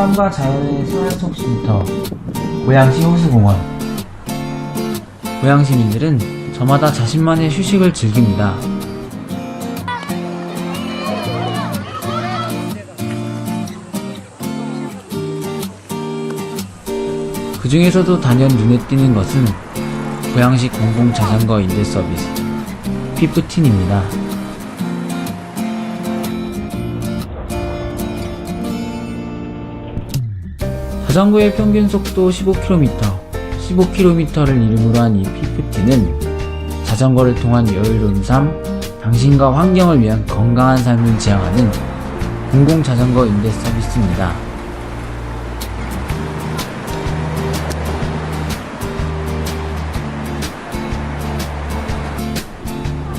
사람과 자연의 생활속 쉼터 고양시 호수공원 고양 시민들은 저마다 자신만의 휴식을 즐깁니다. 그 중에서도 단연 눈에 띄는 것은 고양시 공공자전거 임대 서비스 피프틴입니다. 자전거의 평균 속도 15km, 15km를 이름으로 한이 피프틴은 자전거를 통한 여유로운 삶, 당신과 환경을 위한 건강한 삶을 지향하는 공공 자전거 임대 서비스입니다.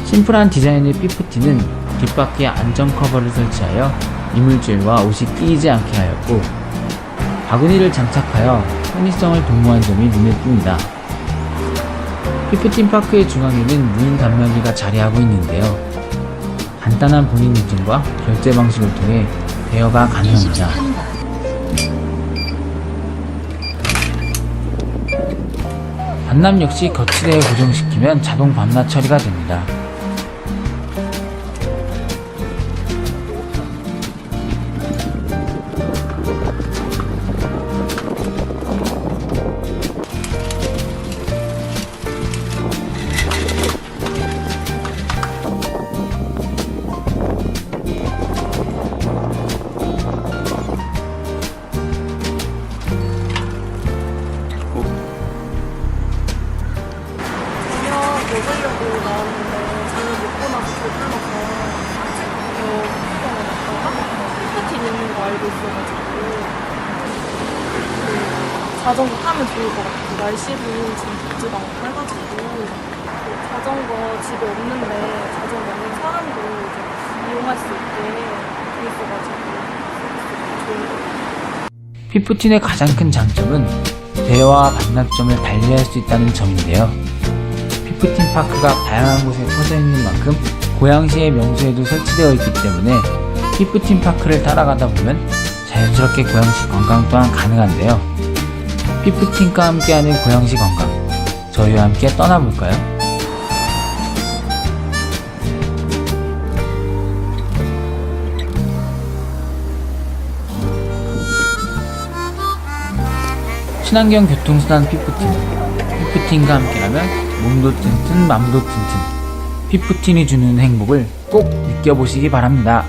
심플한 디자인의 피프티는 뒷바퀴에 안전 커버를 설치하여 이물질과 옷이 끼이지 않게 하였고 바구니를 장착하여 편의성을 도모한 점이 눈에 띕니다. 피프틴 파크의 중앙에는 무인 단말기가 자리하고 있는데요. 간단한 본인 인증과 결제 방식을 통해 대여가 가능합니다. 반납 역시 거치대에 고정시키면 자동 반납 처리가 됩니다. 먹으려고 나왔는데 저녁 먹고 나서 배불러서 어, 쿠팡에 갔다가 피프틴 있는 거 알고 있어가지고 그 자전거 타면 좋을 것 같아요. 날씨도 지금 덥지도 않고 해가지고 그 자전거 집에 없는데 자전거 없는 사람도 이제 이용할 수 있게 돼 있어가지고 좋은 것 같아요. 피프틴의 가장 큰 장점은 대여와 반납점을 달리할 수 있다는 점인데요. 피프틴 파크가 다양한 곳에 퍼져 있는 만큼 고양시의 명소에도 설치되어 있기 때문에 피프틴 파크를 따라가다 보면 자연스럽게 고양시 관광 또한 가능한데요. 피프틴과 함께하는 고양시 관광, 저희와 함께 떠나볼까요? 친환경 교통수단 피프틴. 피프틴과 함께라면 몸도 튼튼, 맘도 튼튼. 피프틴이 주는 행복을 꼭 느껴보시기 바랍니다.